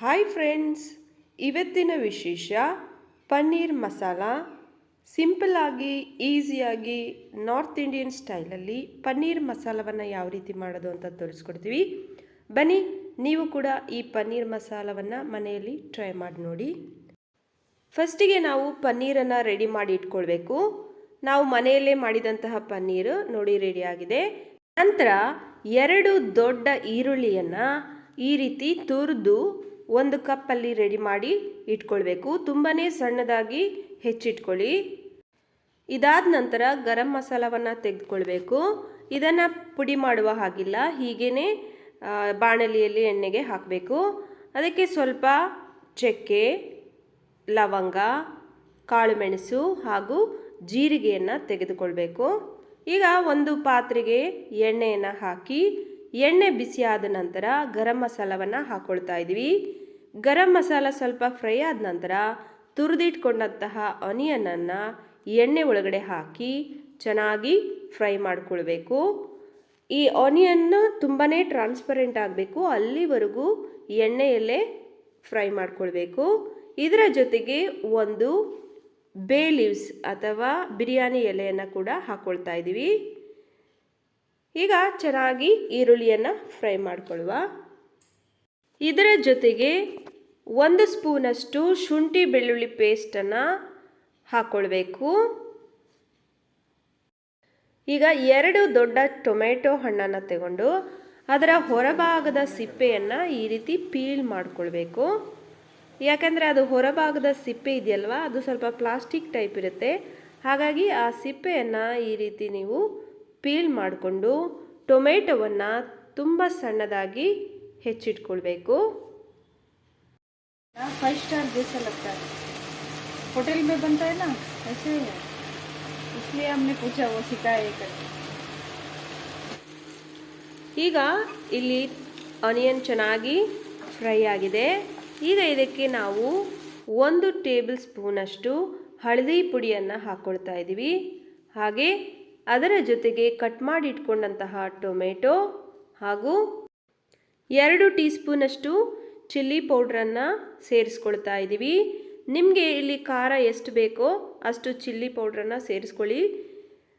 Hi friends ಇವತ್ತಿನ ವಿಶೇಷ ಪನ್ನೀರ್ ಮಸಾಲ. ಸಿಂಪಲ್ಲಾಗಿ ಈಸಿಯಾಗಿ ನಾರ್ತ್ ಇಂಡಿಯನ್ ಸ್ಟೈಲಲ್ಲಿ ಪನ್ನೀರ್ ಮಸಾಲವನ್ನು ಯಾವ ರೀತಿ ಮಾಡೋದು ಅಂತ ತೋರಿಸ್ಕೊಡ್ತೀವಿ. ಬನ್ನಿ, ನೀವು ಕೂಡ ಈ ಪನ್ನೀರ್ ಮಸಾಲವನ್ನು ಮನೆಯಲ್ಲಿ ಟ್ರೈ ಮಾಡಿ ನೋಡಿ. ಫಸ್ಟಿಗೆ ನಾವು ಪನ್ನೀರನ್ನು ರೆಡಿ ಮಾಡಿ ಇಟ್ಕೊಳ್ಬೇಕು. ನಾವು ಮನೆಯಲ್ಲೇ ಮಾಡಿದಂತಹ ಪನ್ನೀರ್ ನೋಡಿ ರೆಡಿ ಆಗಿದೆ. ನಂತರ ಎರಡು ದೊಡ್ಡ ಈರುಳ್ಳಿಯನ್ನು ಈ ರೀತಿ ತುರಿದು ಒಂದು ಕಪ್ಪಲ್ಲಿ ರೆಡಿ ಮಾಡಿ ಇಟ್ಕೊಳ್ಬೇಕು. ತುಂಬಾ ಸಣ್ಣದಾಗಿ ಹೆಚ್ಚಿಟ್ಕೊಳ್ಳಿ. ಇದಾದ ನಂತರ ಗರಂ ಮಸಾಲವನ್ನು ತೆಗೆದುಕೊಳ್ಬೇಕು. ಇದನ್ನು ಪುಡಿ ಮಾಡುವ ಹಾಗಿಲ್ಲ. ಹೀಗೇ ಬಾಣಲಿಯಲ್ಲಿ ಎಣ್ಣೆಗೆ ಹಾಕಬೇಕು. ಅದಕ್ಕೆ ಸ್ವಲ್ಪ ಚಕ್ಕೆ, ಲವಂಗ ಕಾಳುಮೆಣಸು ಹಾಗೂ ಜೀರಿಗೆಯನ್ನು ತೆಗೆದುಕೊಳ್ಬೇಕು. ಈಗ ಒಂದು ಪಾತ್ರೆಗೆ ಎಣ್ಣೆಯನ್ನು ಹಾಕಿ, ಎಣ್ಣೆ ಬಿಸಿಯಾದ ನಂತರ ಗರಂ ಮಸಾಲವನ್ನು ಹಾಕ್ಕೊಳ್ತಾ ಇದ್ದೀವಿ ಗರಂ ಮಸಾಲ ಸ್ವಲ್ಪ ಫ್ರೈ ಆದ ನಂತರ ತುರಿದಿಟ್ಕೊಂಡಂತಹ ಆನಿಯನನ್ನು ಎಣ್ಣೆ ಒಳಗಡೆ ಹಾಕಿ ಚೆನ್ನಾಗಿ ಫ್ರೈ ಮಾಡಿಕೊಳ್ಬೇಕು. ಈ ಆನಿಯನ್ನು ತುಂಬಾ ಟ್ರಾನ್ಸ್ಪರೆಂಟ್ ಆಗಬೇಕು. ಅಲ್ಲಿವರೆಗೂ ಎಣ್ಣೆಯಲ್ಲೇ ಫ್ರೈ ಮಾಡಿಕೊಳ್ಬೇಕು. ಇದರ ಜೊತೆಗೆ ಒಂದು ಬೇ ಲೀವ್ಸ್ ಅಥವಾ ಬಿರಿಯಾನಿ ಎಲೆಯನ್ನು ಕೂಡ ಹಾಕ್ಕೊಳ್ತಾ ಇದ್ದೀವಿ ಈಗ ಚೆನ್ನಾಗಿ ಈರುಳ್ಳಿಯನ್ನು ಫ್ರೈ ಮಾಡ್ಕೊಳ್ಳುವ ಇದರ ಜೊತೆಗೆ ಒಂದು ಸ್ಪೂನಷ್ಟು ಶುಂಠಿ ಬೆಳ್ಳುಳ್ಳಿ ಪೇಸ್ಟನ್ನು ಹಾಕ್ಕೊಳ್ಬೇಕು ಈಗ ಎರಡು ದೊಡ್ಡ ಟೊಮೆಟೊ ಹಣ್ಣನ್ನು ತಗೊಂಡು ಅದರ ಹೊರಭಾಗದ ಸಿಪ್ಪೆಯನ್ನು ಈ ರೀತಿ ಪೀಲ್ ಮಾಡಿಕೊಳ್ಬೇಕು. ಯಾಕಂದರೆ ಅದು ಹೊರಭಾಗದ ಸಿಪ್ಪೆ ಇದೆಯಲ್ವ, ಅದು ಸ್ವಲ್ಪ ಪ್ಲಾಸ್ಟಿಕ್ ಟೈಪ್ ಇರುತ್ತೆ. ಹಾಗಾಗಿ ಆ ಸಿಪ್ಪೆಯನ್ನು ಈ ರೀತಿ ನೀವು ಪೀಲ್ ಮಾಡಿಕೊಂಡು ಟೊಮೆಟೊವನ್ನು ತುಂಬ ಸಣ್ಣದಾಗಿ ಹೆಚ್ಚಿಟ್ಕೊಳ್ಬೇಕು फाइव स्टार जैसा लगता है होटल में बनता है ना ऐसे ही है इसलिए हमने पूछा वो सिखाए करके ಈಗ ಇಲ್ಲಿ ಆನಿಯನ್ ಚೆನ್ನಾಗಿ ಫ್ರೈ ಆಗಿದೆ ಈಗ ಇದಕ್ಕೆ ನಾವು ಒಂದು ಟೇಬಲ್ ಸ್ಪೂನಷ್ಟು ಹಳದಿ ಪುಡಿಯನ್ನು ಹಾಕ್ಕೊಳ್ತಾ ಇದ್ದೀವಿ ಹಾಗೆ ಅದರ ಜೊತೆಗೆ ಕಟ್ ಮಾಡಿ ಇಟ್ಕೊಂಡಂತಹ ಟೊಮೆಟೊ ಹಾಗೂ ಎರಡು ಟೀ ಸ್ಪೂನಷ್ಟು ಚಿಲ್ಲಿ ಪೌಡ್ರನ್ನು ಸೇರಿಸ್ಕೊಳ್ತಾ ಇದ್ದೀವಿ. ನಿಮಗೆ ಇಲ್ಲಿ ಖಾರ ಎಷ್ಟು ಬೇಕೋ ಅಷ್ಟು ಚಿಲ್ಲಿ ಪೌಡ್ರನ್ನು ಸೇರಿಸ್ಕೊಳ್ಳಿ.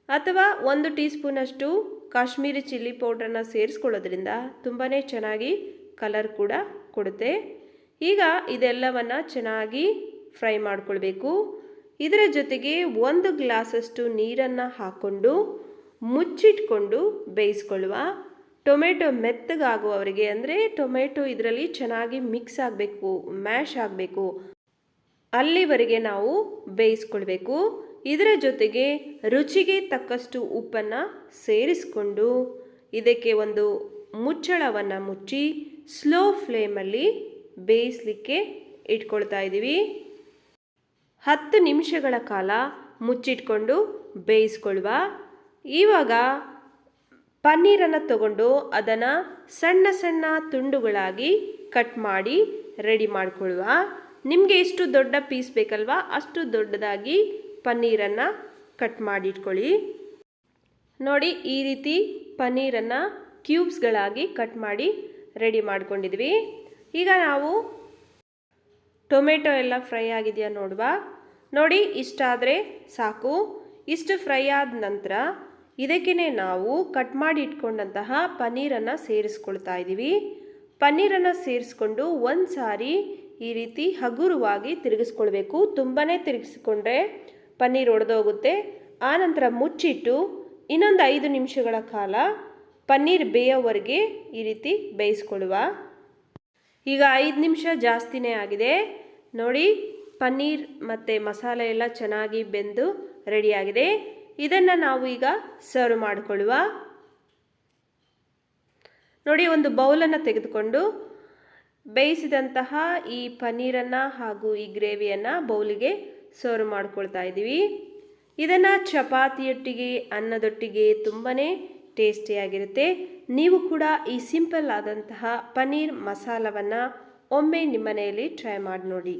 ಅಥವಾ ಒಂದು ಟೀ ಸ್ಪೂನಷ್ಟು ಕಾಶ್ಮೀರಿ ಚಿಲ್ಲಿ ಪೌಡ್ರನ್ನು ಸೇರಿಸ್ಕೊಳ್ಳೋದ್ರಿಂದ ತುಂಬಾ ಚೆನ್ನಾಗಿ ಕಲರ್ ಕೂಡ ಕೊಡುತ್ತೆ. ಈಗ ಇದೆಲ್ಲವನ್ನು ಚೆನ್ನಾಗಿ ಫ್ರೈ ಮಾಡಿಕೊಳ್ಬೇಕು. ಇದರ ಜೊತೆಗೆ ಒಂದು ಗ್ಲಾಸಷ್ಟು ನೀರನ್ನು ಹಾಕ್ಕೊಂಡು ಮುಚ್ಚಿಟ್ಕೊಂಡು ಬೇಯಿಸ್ಕೊಳ್ಳುವ. ಟೊಮೆಟೊ ಮೆತ್ತಗಾಗುವವರೆಗೆ ಅಂದರೆ ಟೊಮೆಟೊ ಇದರಲ್ಲಿ ಚೆನ್ನಾಗಿ ಮಿಕ್ಸ್ ಆಗಬೇಕು, ಮ್ಯಾಶ್ ಆಗಬೇಕು. ಅಲ್ಲಿವರೆಗೆ ನಾವು ಬೇಯಿಸ್ಕೊಳ್ಬೇಕು. ಇದರ ಜೊತೆಗೆ ರುಚಿಗೆ ತಕ್ಕಷ್ಟು ಉಪ್ಪನ್ನು ಸೇರಿಸ್ಕೊಂಡು ಇದಕ್ಕೆ ಒಂದು ಮುಚ್ಚಳವನ್ನು ಮುಚ್ಚಿ ಸ್ಲೋ ಫ್ಲೇಮಲ್ಲಿ ಬೇಯಿಸಲಿಕ್ಕೆ ಇಟ್ಕೊಳ್ತಾ ಇದ್ದೀವಿ. ಹತ್ತು ನಿಮಿಷಗಳ ಕಾಲ ಮುಚ್ಚಿಟ್ಕೊಂಡು ಬೇಯಿಸ್ಕೊಳ್ವ. ಇವಾಗ ಪನ್ನೀರನ್ನು ತಗೊಂಡು ಅದನ್ನು ಸಣ್ಣ ಸಣ್ಣ ತುಂಡುಗಳಾಗಿ ಕಟ್ ಮಾಡಿ ರೆಡಿ ಮಾಡಿಕೊಳ್ಳುವ. ನಿಮಗೆ ಎಷ್ಟು ದೊಡ್ಡ ಪೀಸ್ ಬೇಕಲ್ವಾ? ಅಷ್ಟು ದೊಡ್ಡದಾಗಿ ಪನ್ನೀರನ್ನು ಕಟ್ ಮಾಡಿಟ್ಕೊಳ್ಳಿ. ನೋಡಿ, ಈ ರೀತಿ ಪನ್ನೀರನ್ನು ಕ್ಯೂಬ್ಸ್ಗಳಾಗಿ ಕಟ್ ಮಾಡಿ ರೆಡಿ ಮಾಡ್ಕೊಂಡಿದ್ವಿ. ಈಗ ನಾವು ಟೊಮೆಟೊ ಎಲ್ಲ ಫ್ರೈ ಆಗಿದೆಯಾ ನೋಡುವ. ನೋಡಿ, ಇಷ್ಟಾದರೆ ಸಾಕು. ಇಷ್ಟು ಫ್ರೈ ಆದ ನಂತರ ಇದಕ್ಕೇ ನಾವು ಕಟ್ ಮಾಡಿ ಇಟ್ಕೊಂಡಂತಹ ಪನ್ನೀರನ್ನು ಸೇರಿಸ್ಕೊಳ್ತಾ ಇದ್ದೀವಿ ಪನ್ನೀರನ್ನು ಸೇರಿಸ್ಕೊಂಡು ಒಂದು ಸಾರಿ ಈ ರೀತಿ ಹಗುರವಾಗಿ ತಿರುಗಿಸ್ಕೊಳ್ಬೇಕು. ತುಂಬಾ ತಿರುಗಿಸ್ಕೊಂಡ್ರೆ ಪನ್ನೀರ್ ಒಡೆದೋಗುತ್ತೆ. ಆನಂತರ ಮುಚ್ಚಿಟ್ಟು ಇನ್ನೊಂದು ಐದು ನಿಮಿಷಗಳ ಕಾಲ ಪನ್ನೀರ್ ಬೇಯೋವರೆಗೆ ಈ ರೀತಿ ಬೇಯಿಸ್ಕೊಳ್ಳುವ. ಈಗ ಐದು ನಿಮಿಷ ಜಾಸ್ತಿನೇ ಆಗಿದೆ. ನೋಡಿ, ಪನ್ನೀರ್ ಮತ್ತು ಮಸಾಲೆ ಎಲ್ಲ ಚೆನ್ನಾಗಿ ಬೆಂದು ರೆಡಿಯಾಗಿದೆ. ಇದನ್ನು ನಾವು ಈಗ ಸರ್ವ್ ಮಾಡಿಕೊಳ್ಳುವ. ನೋಡಿ, ಒಂದು ಬೌಲನ್ನು ತೆಗೆದುಕೊಂಡು ಬೇಯಿಸಿದಂತಹ ಈ ಪನ್ನೀರನ್ನು ಹಾಗೂ ಈ ಗ್ರೇವಿಯನ್ನು ಬೌಲಿಗೆ ಸರ್ವ್ ಮಾಡ್ಕೊಳ್ತಾ ಇದ್ದೀವಿ. ಇದನ್ನು ಚಪಾತಿಯೊಟ್ಟಿಗೆ, ಅನ್ನದೊಟ್ಟಿಗೆ ತುಂಬಾ ಟೇಸ್ಟಿಯಾಗಿರುತ್ತೆ ನೀವು ಕೂಡ ಈ ಸಿಂಪಲ್ ಆದಂತಹ ಪನ್ನೀರ್ ಮಸಾಲವನ್ನು ಒಮ್ಮೆ ನಿಮ್ಮ ಮನೆಯಲ್ಲಿ ಟ್ರೈ ಮಾಡಿ ನೋಡಿ.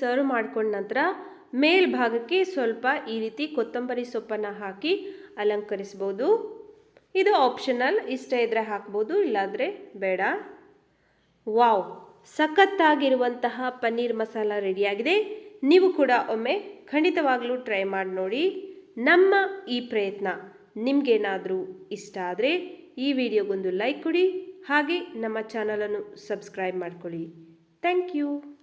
ಸರ್ವ್ ಮಾಡ್ಕೊಂಡ ನಂತರ ಮೇಲ್ಭಾಗಕ್ಕೆ ಸ್ವಲ್ಪ ಈ ರೀತಿ ಕೊತ್ತಂಬರಿ ಸೊಪ್ಪನ್ನು ಹಾಕಿ ಅಲಂಕರಿಸ್ಬೋದು. ಇದು ಆಪ್ಷನಲ್ ಇಷ್ಟ ಇದ್ದರೆ ಹಾಕ್ಬೋದು, ಇಲ್ಲಾದರೆ ಬೇಡ. ವಾವ್! ಸಖತ್ತಾಗಿರುವಂತಹ ಪನ್ನೀರ್ ಮಸಾಲ ರೆಡಿಯಾಗಿದೆ. ನೀವು ಕೂಡ ಒಮ್ಮೆ ಖಂಡಿತವಾಗಲೂ ಟ್ರೈ ಮಾಡಿ ನೋಡಿ. ನಮ್ಮ ಈ ಪ್ರಯತ್ನ ನಿಮಗೇನಾದರೂ ಇಷ್ಟ ಆದರೆ ಈ ವಿಡಿಯೋಗೊಂದು ಲೈಕ್ ಕೊಡಿ. ಹಾಗೆ ನಮ್ಮ ಚಾನಲನ್ನು ಸಬ್ಸ್ಕ್ರೈಬ್ ಮಾಡಿಕೊಳ್ಳಿ. Thank you!